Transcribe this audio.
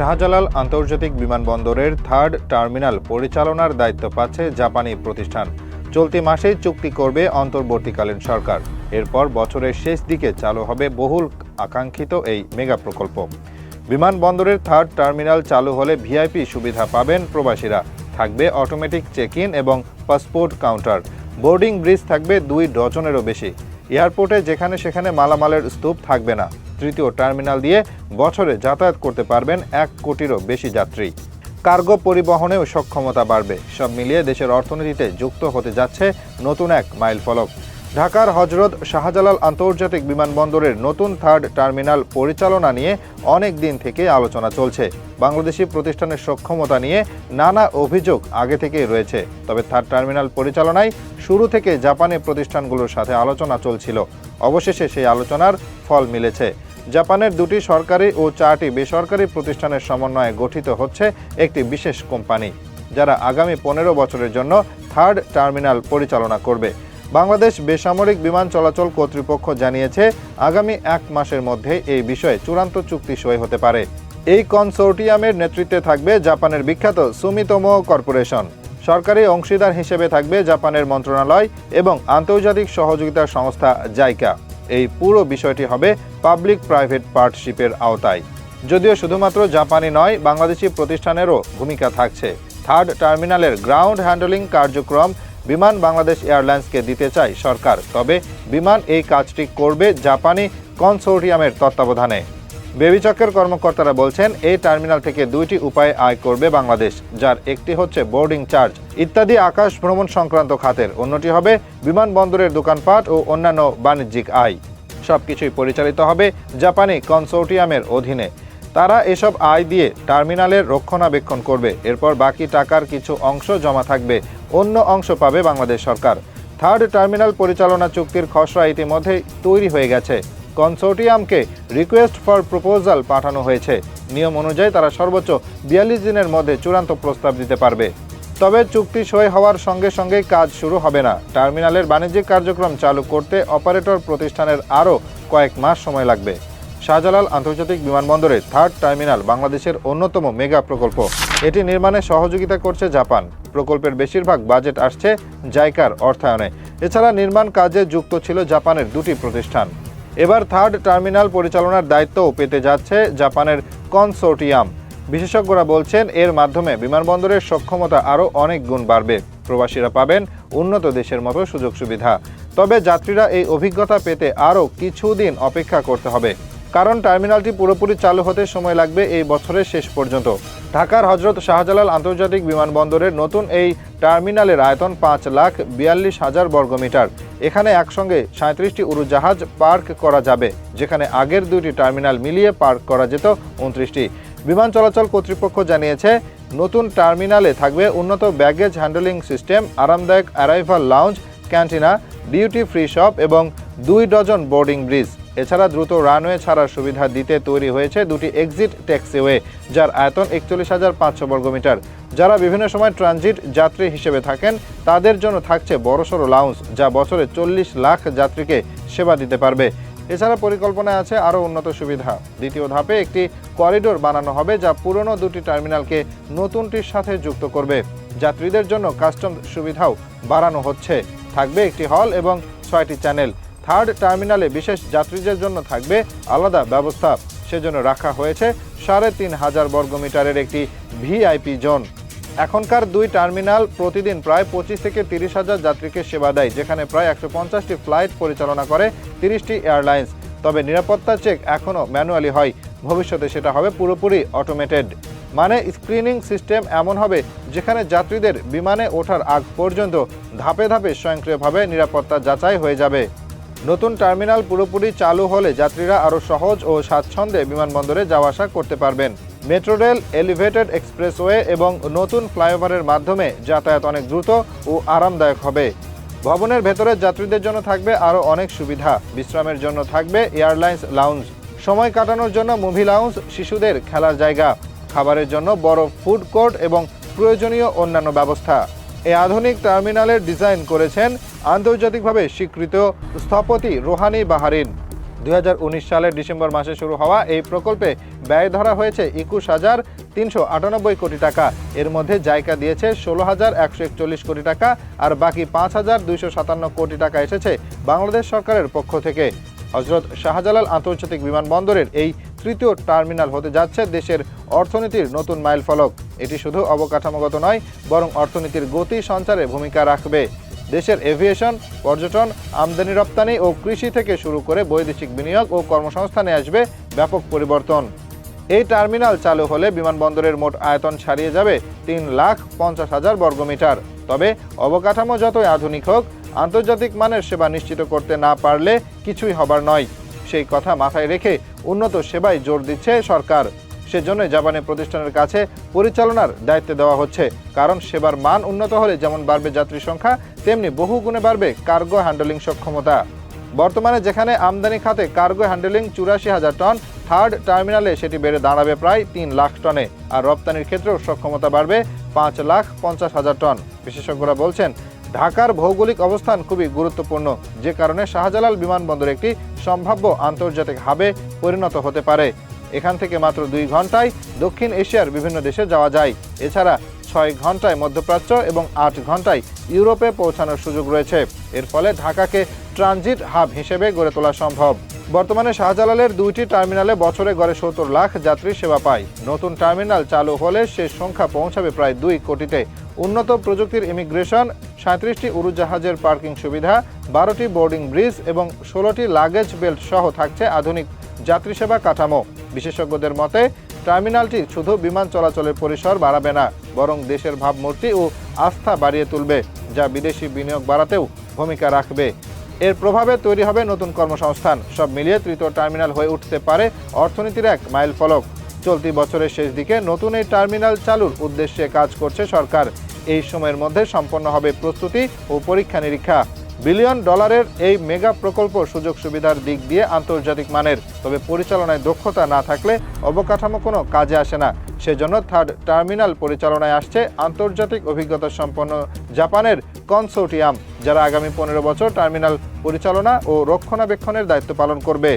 শাহজালাল আন্তর্জাতিক বিমানবন্দরের third terminal পরিচালনার দায়িত্ব পাচ্ছে জাপানি প্রতিষ্ঠান। চলতি মাসেই চুক্তি করবে অন্তর্বর্তীকালীন সরকার। এরপর বছরের শেষ দিকে চালু হবে বহুল আকাঙ্ক্ষিত এই মেগা প্রকল্প। বিমানবন্দরের থার্ড টার্মিনাল চালু হলে ভিআইপি সুবিধা পাবেন প্রবাসীরা। থাকবে অটোমেটিক চেক ইন এবং পাসপোর্ট কাউন্টার। বোর্ডিং ব্রিজ থাকবে দুই ডজনেরও বেশি। এয়ারপোর্টে যেখানে সেখানে মালামালের স্তূপ থাকবে না। তৃতীয় টার্মিনাল দিয়ে বছরে যাতায়াত করতে পারবেন এক কোটিরও বেশি যাত্রী। কার্গো পরিবহনেও সক্ষমতা বাড়বে। সব মিলিয়ে দেশের অর্থনীতিতে যুক্ত হতে যাচ্ছে নতুন এক মাইল ফলক। ঢাকার হজরত শাহজালাল আন্তর্জাতিক বিমানবন্দরের নতুন থার্ড টার্মিনাল পরিচালনা নিয়ে অনেক দিন থেকে আলোচনা চলছে। বাংলাদেশি প্রতিষ্ঠানের সক্ষমতা নিয়ে নানা অভিযোগ আগে থেকেই রয়েছে। তবে থার্ড টার্মিনাল পরিচালনায় শুরু থেকে জাপানি প্রতিষ্ঠানগুলোর সাথে আলোচনা চলছিল। অবশেষে সেই আলোচনার ফল মিলেছে। জাপানের দুটি সরকারি ও চারটি বেসরকারি প্রতিষ্ঠানের সমন্বয়ে গঠিত হচ্ছে একটি বিশেষ কোম্পানি, যারা আগামী পনেরো বছরের জন্য থার্ড টার্মিনাল পরিচালনা করবে। বাংলাদেশ বেসামরিক বিমান চলাচল কর্তৃপক্ষ জানিয়েছে, আগামী এক মাসের মধ্যে এই বিষয়ে চূড়ান্ত চুক্তি সই হতে পারে। এই কনসোর্টিয়ামের নেতৃত্বে থাকবে জাপানের বিখ্যাত সুমিতোমো কর্পোরেশন। সরকারি অংশীদার হিসেবে থাকবে জাপানের মন্ত্রণালয় এবং আন্তর্জাতিক সহযোগিতা সংস্থা জাইকা। এই পুরো বিষয়টি হবে পাবলিক প্রাইভেট পার্টশিপের আওতায়। যদিও শুধুমাত্র জাপানি নয়, বাংলাদেশি প্রতিষ্ঠানেরও ভূমিকা থাকছে। থার্ড টার্মিনালের গ্রাউন্ড হ্যান্ডলিং কার্যক্রম বিমান বাংলাদেশ এয়ারলাইন্সকে দিতে চায় সরকার। তবে বিমান এই কাজটি করবে জাপানি কনসোর্টিয়ামের তত্ত্বাবধানে। বেবিচকের কর্মকর্তারা বলছেন, এই টার্মিনাল থেকে দুইটি উপায়ে আয় করবে বাংলাদেশ, যার একটি হচ্ছে বোর্ডিং চার্জ ইত্যাদি আকাশ ভ্রমণ সংক্রান্ত খাতের। অন্যটি হবে বিমানবন্দরের দোকানপাট ও অন্যান্য বাণিজ্যিক আয়। সবকিছুই পরিচালিত হবে জাপানি কনসোর্টিয়ামের অধীনে। তারা এসব আয় দিয়ে টার্মিনালের রক্ষণাবেক্ষণ করবে। এরপর বাকি টাকার কিছু অংশ জমা থাকবে, অন্য অংশ পাবে বাংলাদেশ সরকার। থার্ড টার্মিনাল পরিচালনা চুক্তির খসড়া ইতিমধ্যেই তৈরি হয়ে গেছে। কনসোর্টিয়ামকে রিকোয়েস্ট ফর প্রপোজাল পাঠানো হয়েছে। নিয়ম অনুযায়ী তারা সর্বোচ্চ বিয়াল্লিশ দিনের মধ্যে চূড়ান্ত প্রস্তাব দিতে পারবে। তবে চুক্তি সই হওয়ার সঙ্গে সঙ্গেই কাজ শুরু হবে না। টার্মিনালের বাণিজ্যিক কার্যক্রম চালু করতে অপারেটর প্রতিষ্ঠানের আরও কয়েক মাস সময় লাগবে। শাহজালাল আন্তর্জাতিক বিমানবন্দরে থার্ড টার্মিনাল বাংলাদেশের অন্যতম মেগা প্রকল্প। এটি নির্মাণে সহযোগিতা করছে জাপান। প্রকল্পের বেশিরভাগ বাজেট আসছে জাইকার অর্থায়নে। এছাড়া নির্মাণ কাজে যুক্ত ছিল জাপানের দুটি প্রতিষ্ঠান। এবার থার্ড টার্মিনাল পরিচালনার দায়িত্বও পেতে যাচ্ছে জাপানের কনসোর্টিয়াম। বিশেষজ্ঞরা বলছেন, এর মাধ্যমে বিমানবন্দরের সক্ষমতা আরও অনেক গুণ বাড়বে। প্রবাসীরা পাবেন উন্নত দেশের মতো সুযোগ সুবিধা তবে যাত্রীরা এই অভিজ্ঞতা পেতে আরও কিছুদিন অপেক্ষা করতে হবে। কারণ টার্মিনালটি পুরোপুরি চালু হতে সময় লাগবে এই বছরের শেষ পর্যন্ত। ঢাকার হজরত শাহজালাল আন্তর্জাতিক বিমানবন্দরের নতুন এই টার্মিনালের আয়তন পাঁচ লাখ বিয়াল্লিশ হাজার বর্গমিটার এখানে একসঙ্গে সাঁত্রিশটি উড়োজাহাজ পার্ক করা যাবে, যেখানে আগের দুইটি টার্মিনাল মিলিয়ে পার্ক করা যেত উনত্রিশটি। বিমান চলাচল কর্তৃপক্ষ জানিয়েছে, নতুন টার্মিনালে থাকবে উন্নত ব্যাগেজ হ্যান্ডলিং সিস্টেম, আরামদায়ক arrival lounge, cantina, duty free shop এবং দুই ডজন বোর্ডিং ব্রিজ। এছাড়া দ্রুত রানওয়ে ছাড়ার সুবিধা দিতে তৈরি হয়েছে দুটি এক্সিট ট্যাক্সিওয়ে যার আয়তন একচল্লিশ হাজার পাঁচশো বর্গমিটার। যারা বিভিন্ন সময় ট্রানজিট যাত্রী হিসেবে থাকেন, তাদের জন্য থাকছে বড়সড় লাউঞ্জ যা বছরে চল্লিশ লাখ যাত্রীকে সেবা দিতে পারবে। এছাড়া পরিকল্পনায় আছে আরও উন্নত সুবিধা। দ্বিতীয় ধাপে একটি করিডোর বানানো হবে, যা পুরনো দুটি টার্মিনালকে নতুনটির সাথে যুক্ত করবে। যাত্রীদের জন্য কাস্টম সুবিধাও বাড়ানো হচ্ছে। থাকবে একটি হল এবং ছয়টি চ্যানেল থার্ড টার্মিনালে বিশেষ যাত্রীদের জন্য থাকবে আলাদা ব্যবস্থা। সেজন্য রাখা হয়েছে সাড়ে তিন হাজার বর্গমিটারের একটি ভিআইপি জোন। এখনকার দুই টার্মিনাল প্রতিদিন প্রায় পঁচিশ থেকে তিরিশ হাজার যাত্রীকে সেবা দেয়, যেখানে প্রায় একশো পঞ্চাশটি ফ্লাইট পরিচালনা করে তিরিশটি এয়ারলাইন্স। তবে নিরাপত্তা চেক এখনও ম্যানুয়ালি হয়। ভবিষ্যতে সেটা হবে পুরোপুরি অটোমেটেড মানে স্ক্রিনিং সিস্টেম এমন হবে যেখানে যাত্রীদের বিমানে ওঠার আগ পর্যন্ত ধাপে ধাপে স্বয়ংক্রিয়ভাবে নিরাপত্তা যাচাই হয়ে যাবে। নতুন টার্মিনাল পুরোপুরি চালু হলে যাত্রীরা আরও সহজ ও স্বাচ্ছন্দ্যে বিমানবন্দরে যাওয়া আসা করতে পারবেন। মেট্রো রেল, এলিভেটেড এক্সপ্রেসওয়ে এবং নতুন ফ্লাইওভারের মাধ্যমে যাতায়াত অনেক দ্রুত ও আরামদায়ক হবে। ভবনের ভেতরে যাত্রীদের জন্য থাকবে আরও অনেক সুবিধা। বিশ্রামের জন্য থাকবে এয়ারলাইন্স লাউঞ্জ। সময় কাটানোর জন্য মুভি লাউঞ্জ, শিশুদের খেলার জায়গা। খাবারের জন্য বড় ফুড কোর্ট এবং প্রয়োজনীয় অন্যান্য ব্যবস্থা। এই আধুনিক টার্মিনালের ডিজাইন করেছেন আন্তর্জাতিকভাবে স্বীকৃত স্থপতি রোহানি বাহারিন। দুই হাজার উনিশ সালের ডিসেম্বর মাসে শুরু হওয়া এই প্রকল্পে ব্যয় ধরা হয়েছে একুশ হাজার তিনশো আটানব্বই কোটি টাকা। এর মধ্যে জায়গা দিয়েছে ষোলো হাজার একশো একচল্লিশ কোটি টাকা আর বাকি পাঁচ হাজার দুইশো সাতান্ন কোটি টাকা এসেছে বাংলাদেশ সরকারের পক্ষ থেকে। হজরত শাহজালাল আন্তর্জাতিক বিমানবন্দরের এই তৃতীয় টার্মিনাল হতে যাচ্ছে দেশের অর্থনীতির নতুন মাইল ফলক। এটি শুধু অবকাঠামোগত নয়, বরং অর্থনীতির গতি সঞ্চারে ভূমিকা রাখবে। দেশের এভিয়েশন, পর্যটন, আমদানি রপ্তানি ও কৃষি থেকে শুরু করে বৈদেশিক বিনিয়োগ ও কর্মসংস্থানে আসবে ব্যাপক পরিবর্তন। এই টার্মিনাল চালু হলে বিমানবন্দরের মোট আয়তন ছাড়িয়ে যাবে তিন লাখ পঞ্চাশ হাজার বর্গমিটার তবে অবকাঠামো যতই আধুনিক হোক, আন্তর্জাতিক মানের সেবা নিশ্চিত করতে না পারলে কিছুই হবার নয়। সেই কথা মাথায় রেখে উন্নত সেবায় জোর দিচ্ছে সরকার। সেজন্য জাপানি প্রতিষ্ঠানের কাছে পরিচালনার দায়িত্ব দেওয়া হচ্ছে। কারণ সেবার মান উন্নত হলে যেমন বাড়বে যাত্রী সংখ্যা, তেমনি বহু গুণে বাড়বে কার্গো হ্যান্ডেলিং সক্ষমতা। বর্তমানে যেখানে আমদানি খাতে কার্গো হ্যান্ডেলিং চুরাশি হাজার টন, থার্ড টার্মিনালে সেটি বেড়ে দাঁড়াবে প্রায় তিন লাখ টনে। আর রপ্তানির ক্ষেত্রেও সক্ষমতা বাড়বে পাঁচ লাখ পঞ্চাশ হাজার টন। বিশেষজ্ঞরা বলছেন ঢাকার ভৌগোলিক অবস্থান খুবই গুরুত্বপূর্ণ। যে কারণে শাহজালাল বিমানবন্দর একটি সম্ভাব্য আন্তর্জাতিক হাবে পরিণত হতে পারে। এখান থেকে মাত্র দুই ঘন্টায় দক্ষিণ এশিয়ার বিভিন্ন দেশে যাওয়া যায়। এছাড়া ছয় ঘন্টায় মধ্যপ্রাচ্য এবং আট ঘন্টায় ইউরোপে পৌঁছানোর সুযোগ রয়েছে। এর ফলে ঢাকাকে ট্রানজিট হাব হিসেবে গড়ে তোলা সম্ভব। বর্তমানে শাহজালালের দুইটি টার্মিনালে বছরে গড়ে সত্তর লাখ যাত্রী সেবা পায়। নতুন টার্মিনাল চালু হলে সে সংখ্যা পৌঁছাবে প্রায় দুই কোটিতে। উন্নত প্রযুক্তির ইমিগ্রেশন সাঁত্রিশটি উড়োজাহাজের পার্কিং সুবিধা, বারোটি বোর্ডিং ব্রিজ এবং ষোলোটি লাগেজ বেল্ট সহ থাকছে আধুনিক যাত্রী সেবা কাঠামো। বিশেষজ্ঞদের মতে, টার্মিনালটি শুধু বিমান চলাচলের পরিসর বাড়াবে না, বরং দেশের ভাবমূর্তি ও আস্থা বাড়িয়ে তুলবে, যা বিদেশি বিনিয়োগ বাড়াতেও ভূমিকা রাখবে। এর প্রভাবে তৈরি হবে নতুন কর্মসংস্থান, সব মিলিয়ে তৃতীয় টার্মিনাল হয়ে উঠতে পারে অর্থনীতির এক মাইল ফলক চলতি বছরের শেষ দিকে নতুন এই টার্মিনাল চালুর উদ্দেশ্যে কাজ করছে সরকার। এই সময়ের মধ্যে সম্পন্ন হবে প্রস্তুতি ও পরীক্ষা নিরীক্ষা। বিলিয়ন ডলারের এই মেগা প্রকল্প সুযোগ সুবিধার দিক দিয়ে আন্তর্জাতিক মানের। তবে পরিচালনায় দক্ষতা না থাকলে অবকাঠামো কোনো কাজে আসে না। সেজন্য থার্ড টার্মিনাল পরিচালনায় আসছে আন্তর্জাতিক অভিজ্ঞতা সম্পন্ন জাপানের কনসোর্টিয়াম, যারা আগামী পনেরো বছর টার্মিনাল পরিচালনা ও রক্ষণাবেক্ষণের দায়িত্ব পালন করবে।